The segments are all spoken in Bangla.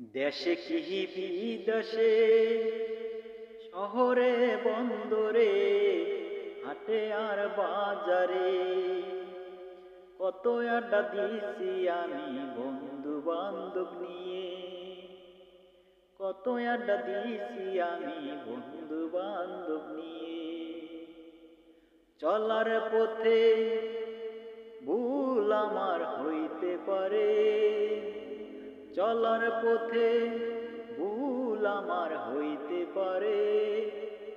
দেশে কি বিদেশে, শহরে, বন্দরে, হাটে আর বাজারে। কত আড্ডা দিছি আমি বন্ধু বান্ধব নিয়ে। কত আড্ডা দিছি আমি বন্ধু বান্ধব নিয়ে। চলার পথে ভুল আমার হইতে চলার পথে ভুল আমার হইতে পারে।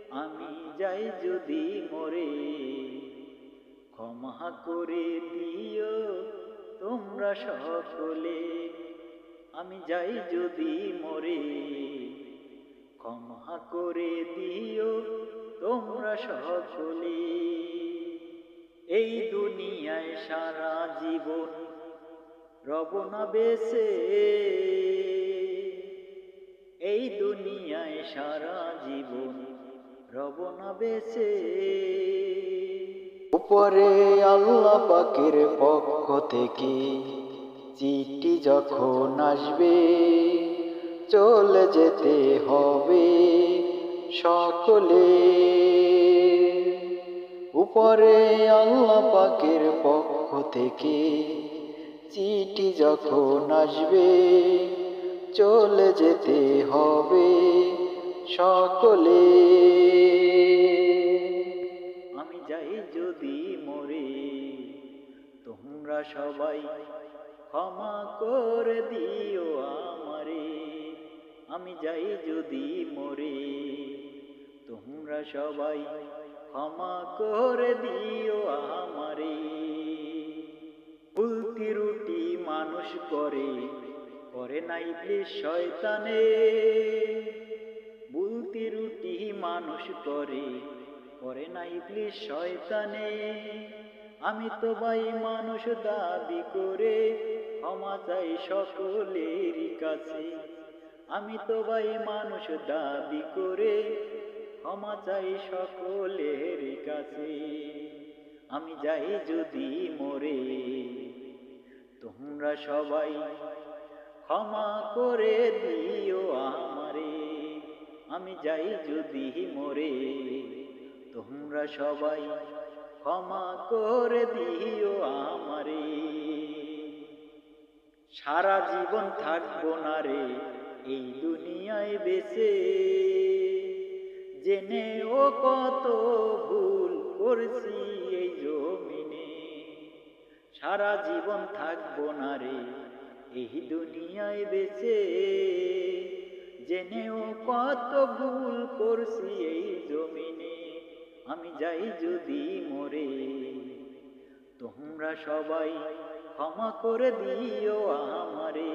আমি যাই যদি মরে, ক্ষমা করে দিও তোমরা সকলে। আমি যাই যদি মরে, ক্ষমা করে দিও তোমরা সকলে। এই দুনিয়ায় সারা জীবন রব বেসে এই দুনিয়ায় সারা জীবন রব না বেসে উপরে আল্লাহ পাকের পক্ষ থেকে চিঠি যখন আসবে, চলে যেতে হবে সকলে। উপরে আল্লাহ পাকের পক্ষ থেকে চিঠি যখন আসবে, চলে যেতে হবে সকলে। আমি যাই যদি মরে, তোমরা সবাই ক্ষমা করে দিও আমারে। আমি যাই যদি মরে, তোমরা সবাই ক্ষমা করে দিও আমারে। করে করে নাই শয়তানে। বুলতি রুটি মানুষ করে করে নাই শয়তানে। আমি তো ভাই মানুষ দাবি করে, ক্ষমা চাই সকলের কাছে। আমি তো ভাই মানুষ দাবি করে, ক্ষমা চাই সকলের কাছে। আমি যাই যদি মরে তোমরা সবাই ক্ষমা করে দিও আমারে। আমি যাই যদি মরে, তোমরা সবাই ক্ষমা করে দিও আমারে। সারা জীবন থাকব না রে এই দুনিয়ায় বেঁচে। জেনে ও কত ভুল করছি সারা জীবন থাকব না রে, এই দুনিয়ায় বেঁচে। জেনে ও কত ভুল করছি এই জমিনে, আমি যাই যদি মরে। তোমরা সবাই ক্ষমা করে দিও আমারে,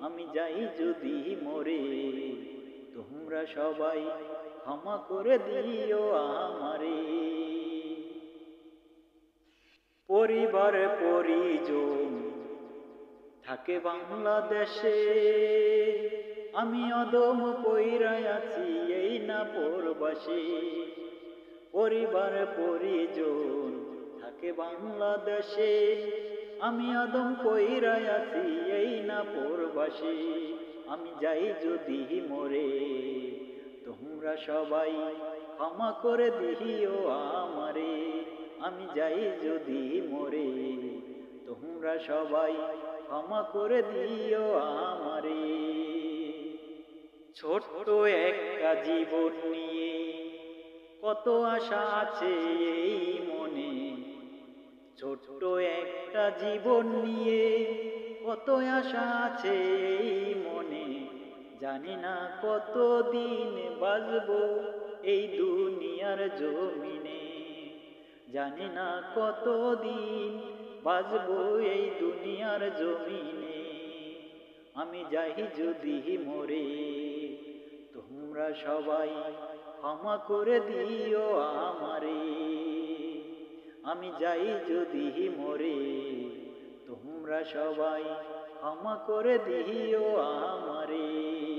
আমি যাই যদি মরে। তোমরা সবাই ক্ষমা করে দিও আমারে। পরিবার পরিজন থাকে বাংলাদেশে। আমি অদম পইরাই আছি এই না পরবাসে পরিবার পরিজন থাকে বাংলাদেশে। আমি আদম কইরাই আছি এই না পরবাসে আমি যাই যদি মরে, তোমরা সবাই ক্ষমা করে দিও আমারে। আমি যাই যদি মরে, তোমরা সবাই ক্ষমা করে দিও আমারে। ছোট্ট একটা জীবন নিয়ে কত আশা আছে এই মনে। ছোট্ট একটা জীবন নিয়ে কত আশা আছে এই মনে। জানি না কত দিন বাজব এই দুনিয়ার জমিনে। জানি না কত দিন বাজব এই দুনিয়ার জমিনে। আমি যাই যদি মরে, তোমরা সবাই ক্ষমা করে দিও আমারে। আমি যাই যদি মরে, তোমরা সবাই ক্ষমা করে দিও আমারে।